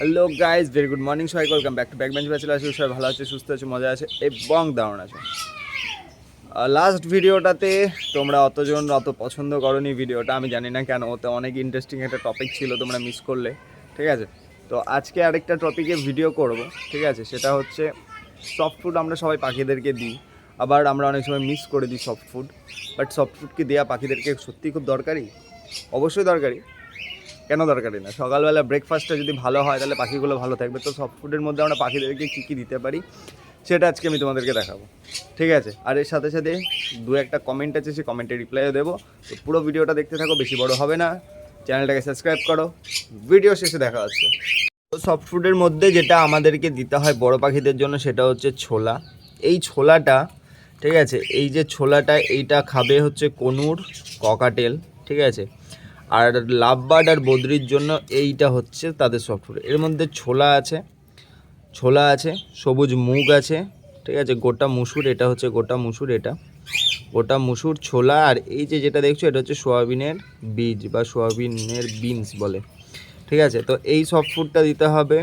Hello guys very good morning সবাই welcome back to back bench bachelor আছে সবাই ভালো আছে, সুস্থ আছে মজা আছে এবং দারুণ আছে। লাস্ট ভিডিওটাতে তোমরা অতজন অত পছন্দ করনি ভিডিওটা আমি জানি না কেন, ওতে অনেক ইন্টারেস্টিং একটা টপিক ছিল, তোমরা মিস করলে। ঠিক আছে? তো আজকে আরেকটা টপিকে ভিডিও করব। ঠিক আছে? সেটা হচ্ছে সফট ফুড আমরা সবাই পাখিদেরকে দিই। আবার আমরা অনেক সময় মিস করে দিই soft food but soft food কি দেওয়া পাখিদেরকে সত্যিই খুব দরকারি? অবশ্যই দরকারি। কেন দরকারি না? সকালবেলা ব্রেকফাস্টটা যদি ভালো হয়, তাহলে পাখিগুলো ভালো থাকবে। তো সফট ফুডের মধ্যে আমরা পাখিদেরকে কী কী দিতে পারি, সেটা আজকে আমি তোমাদেরকে দেখাবো। ঠিক আছে? আর এর সাথে সাথে দু একটা কমেন্ট আছে, সেই কমেন্টে রিপ্লাইও দেবো। তো পুরো ভিডিওটা দেখতে থাকো, বেশি বড় হবে না। চ্যানেলটাকে সাবস্ক্রাইব করো। ভিডিও শেষে দেখা হচ্ছে। তো সফট ফুডের মধ্যে যেটা আমাদেরকে দিতে হয় বড় পাখিদের জন্য, সেটা হচ্ছে ছোলা। এই ছোলাটা, ঠিক আছে? এই যে ছোলাটা, এইটা খাবে হচ্ছে কনুর ককাটেল ঠিক আছে? আর লাভবার্ড আর বদ্রির জন্য এইটা হচ্ছে তাদের সফট ফুড এর মধ্যে ছোলা আছে ছোলা আছে, সবুজ মুগ আছে, ঠিক আছে, গোটা মুসুর, এটা হচ্ছে গোটা মুসুর, এটা। গোটা মুসুর, ছোলা, আর এই যে যেটা দেখছ, এটা হচ্ছে সোয়াবিনের বীজ বা সোয়াবিনের বিনস বলে, ঠিক আছে? তো এই সফট ফুডটা দিতে হবে,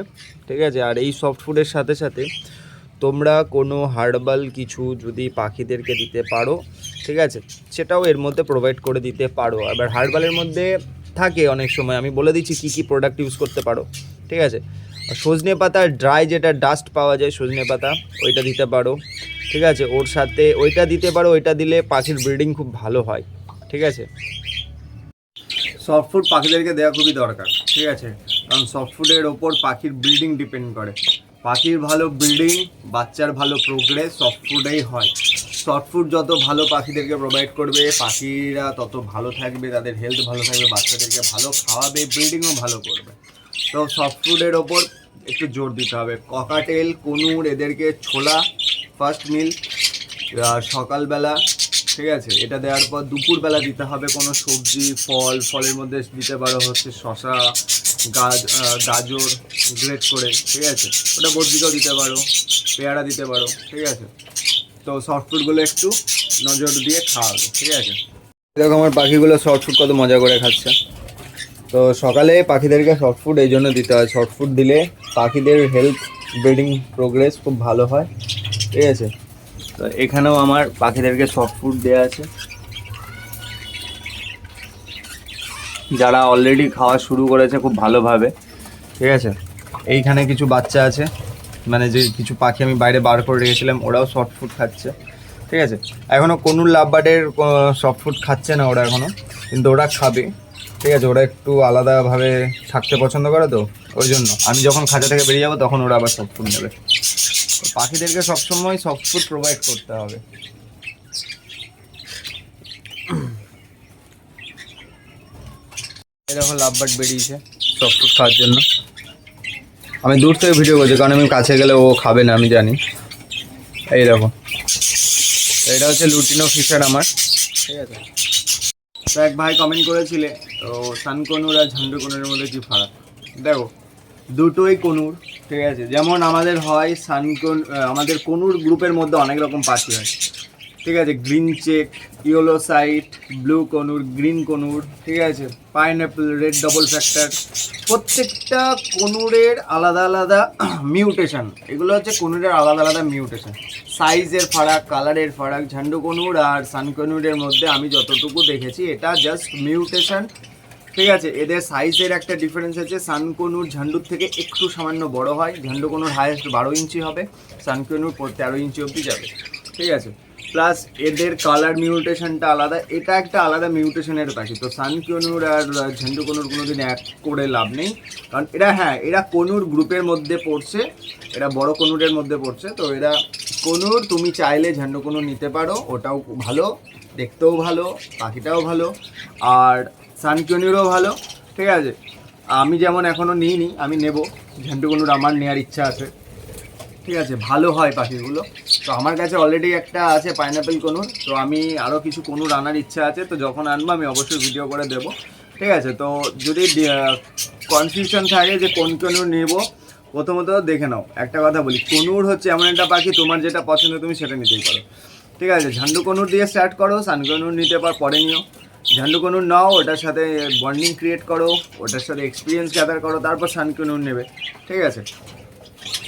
ঠিক আছে? আর এই সফট ফুডের সাথে সাথে তোমরা কোনো হার্বাল কিছু যদি পাখিদেরকে দিতে পারো ঠিক আছে? সেটাও এর মধ্যে প্রোভাইড করে দিতে পারো। এবার হার্বালের মধ্যে থাকে অনেক সময়। আমি বলে দিচ্ছি কী কী প্রোডাক্ট ইউজ করতে পারো। ঠিক আছে? সজনে পাতা ড্রাই যেটা ডাস্ট পাওয়া যায়, সজনে পাতা, ওইটা দিতে পারো। ঠিক আছে? ওর সাথে ওইটা দিতে পারো, ওইটা দিলে পাখির ব্রিডিং খুব ভালো হয়। ঠিক আছে? সফট ফুড পাখিদেরকে দেওয়া খুবই দরকার। ঠিক আছে? কারণ সফট ফুডের ওপর পাখির ব্রিডিং ডিপেন্ড করে। পাখির ভালো ব্রিডিং বাচ্চার ভালো প্রোগ্রেস সফট ফুডেই হয়। সফট ফুড যত ভালো পাখিদেরকে প্রোভাইড করবে, পাখিরা তত ভালো থাকবে, তাদের হেলথ ভালো থাকবে, বাচ্চাদেরকে ভালো খাওয়াবে ব্রিডিংও ভালো করবে। তো সফট ফুডের ওপর একটু জোর দিতে হবে। ককাটেল কনুর, এদেরকে ছোলা ফার্স্ট মিল সকালবেলা, ঠিক আছে? এটা দেওয়ার পর দুপুরবেলা দিতে হবে কোনো সবজি, ফল, ফলের মধ্যে দিতে পারো হচ্ছে শশা গাজ গাজর গ্রেট করে, ঠিক আছে? ওটা বদ্রিকাও দিতে পারো, পেয়ারা দিতে পারো, ঠিক আছে? তো সফট ফুডগুলো একটু নজর দিয়ে খাওয়াবে ঠিক আছে? দেখো, আমার পাখিগুলো সফট ফুড কত মজা করে খাচ্ছে। তো সকালে পাখিদেরকে সফট ফুড এই জন্য দিতে হয়। সফট ফুড দিলে পাখিদের হেলথ ব্রিডিং প্রোগ্রেস খুব ভালো হয়, ঠিক আছে? তো এখানেও আমার পাখিদেরকে সফট ফুড দেওয়া আছে। যারা অলরেডি খাওয়া শুরু করেছে খুব ভালোভাবে, ঠিক আছে? এইখানে কিছু বাচ্চা আছে। মানে যে কিছু পাখি আমি বাইরে বার করে রেখেছিলাম, ওরাও সফট ফুড খাচ্ছে। ঠিক আছে? এখনও কোনো লাভবার্ডের সফট ফুড খাচ্ছে না ওরা এখনও কিন্তু ওরা খাবে। ঠিক আছে? ওরা একটু আলাদাভাবে থাকতে পছন্দ করে তো, ওই জন্য। আমি যখন খাঁচা থেকে বেরিয়ে যাব, তখন ওরা আবার সফট ফুড নেবে। পাখিদেরকে সবসময় সফট ফুড প্রোভাইড করতে হবে। এরকম লাভবার্ড বেরিয়েছে সফট ফুড খাওয়ার জন্য। আমি দূর থেকে ভিডিও করছি, কারণ আমি কাছে গেলে ও খাবে না, আমি জানি। এই দেখো। এটা হচ্ছে লুটিনো ফিশার আমার। ঠিক আছে? তো এক ভাই কমেন্ট করেছিলে, তো সানকনুর আর ঝান্ডু কনুরের মধ্যে কি ফারাক? দেখো, দুটোই কনুর, ঠিক আছে? যেমন আমাদের হয় সানকন আমাদের কনুর গ্রুপের মধ্যে অনেক রকম পাখি হয়। ঠিক আছে green cheek yellow side blue conure green conure ঠিক আছে পাইনঅ্যাপেল রেড ডবল ফ্যাক্টর প্রত্যেকটা কনুরের আলাদা আলাদা মিউটেশন এগুলো হচ্ছে কনুরের আলাদা আলাদা মিউটেশন সাইজের ফারাক কালারের ফারাক, ঝান্ডু কনুর আর সান কনুরের মধ্যে আমি যতটুকু দেখেছি, এটা জাস্ট মিউটেশন ঠিক আছে, এদের সাইজের একটা ডিফারেন্স আছে সানকনুর ঝান্ডুর থেকে একটু সামান্য বড় হয়, ঝান্ডু কনুর হাইয়েস্ট বারো ইঞ্চি হবে সানকনুর তেরো ইঞ্চি অবধি যাবে, ঠিক আছে প্লাস এদের কালার মিউটেশনটা আলাদা। এটা একটা আলাদা মিউটেশনের পাখি তো সানকনুর আর ঝান্ডু কনুর কোনোদিন এক করে লাভ নেই। কারণ এরা হ্যাঁ এরা কনুর গ্রুপের মধ্যে পড়ছে। এরা বড় কনুরের মধ্যে পড়ছে। তো এরা কনুর তুমি চাইলে ঝান্ডু কনুর নিতে পারো। ওটাও ভালো। দেখতেও ভালো। পাখিটাও ভালো। আর সানকিউনিরও ভালো। ঠিক আছে? আমি যেমন এখনও নিইনি, আমি নেব। ঝান্ডুকনুর আমার নেওয়ার ইচ্ছা আছে। ঠিক আছে? ভালো হয় পাখিগুলো। তো আমার কাছে অলরেডি একটা আছে পাইনাপেল কনুর। তো আমি আরও কিছু কনুর আনার ইচ্ছা আছে, তো যখন আনব আমি অবশ্যই ভিডিও করে দেবো। ঠিক আছে? তো যদি কনফিউশন থাকে যে কোন কনুর নেব, প্রথমত দেখে নাও। একটা কথা বলি, কনুর হচ্ছে এমন একটা পাখি, তোমার যেটা পছন্দ তুমি সেটা নিতেই পারো। ঠিক আছে? ঝান্ডু কনুর দিয়ে স্টার্ট করো, সান কনুর নিতে পার পরে নিও। ঝান্ডুকনুন নাও, ওটার সাথে বন্ডিং ক্রিয়েট করো, ওটার সাথে এক্সপিরিয়েন্স গ্যাদার করো, তারপর সানকুনুন নেবে। ঠিক আছে?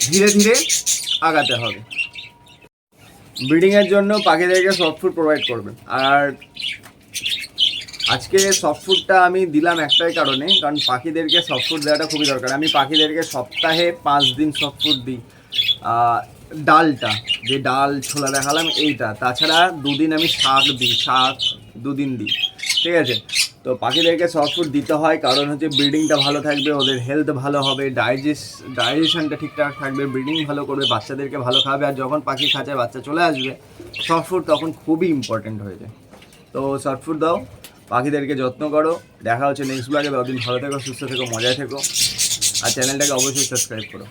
ধীরে ধীরে আগাতে হবে। ব্রিডিংয়ের জন্য পাখিদেরকে সফট ফুড প্রোভাইড করবেন। আর আজকে সফট ফুডটা আমি দিলাম একটাই কারণে, কারণ পাখিদেরকে সফট ফুড দেওয়াটা খুবই দরকার। আমি পাখিদেরকে সপ্তাহে পাঁচ দিন সফট ফুড দিই। ডালটা, যে ডাল ছোলা দেখালাম, এইটা। তাছাড়া দুদিন আমি শাক দিই, শাক দুদিন দিই। ঠিক আছে? তো পাখিদেরকে সফট ফুড দিতে হয়, কারণ হচ্ছে ব্রিডিংটা ভালো থাকবে, ওদের হেলথ ভালো হবে ডাইজেস ডাইজেশনটা ঠিকঠাক থাকবে ব্রিডিং ভালো করবে, বাচ্চাদেরকে ভালো খাবে আর যখন পাখি খাঁচায় বাচ্চা চলে আসবে সফট ফুড তখন খুবই ইম্পর্টেন্ট হয়ে যায়। তো সফট ফুড দাও, পাখিদেরকে যত্ন করো, দেখা হচ্ছে নেক্সট ব্লগে ভালো থেকো, সুস্থ থেকো, মজায় থেকো, আর চ্যানেলটাকে অবশ্যই সাবস্ক্রাইব করো।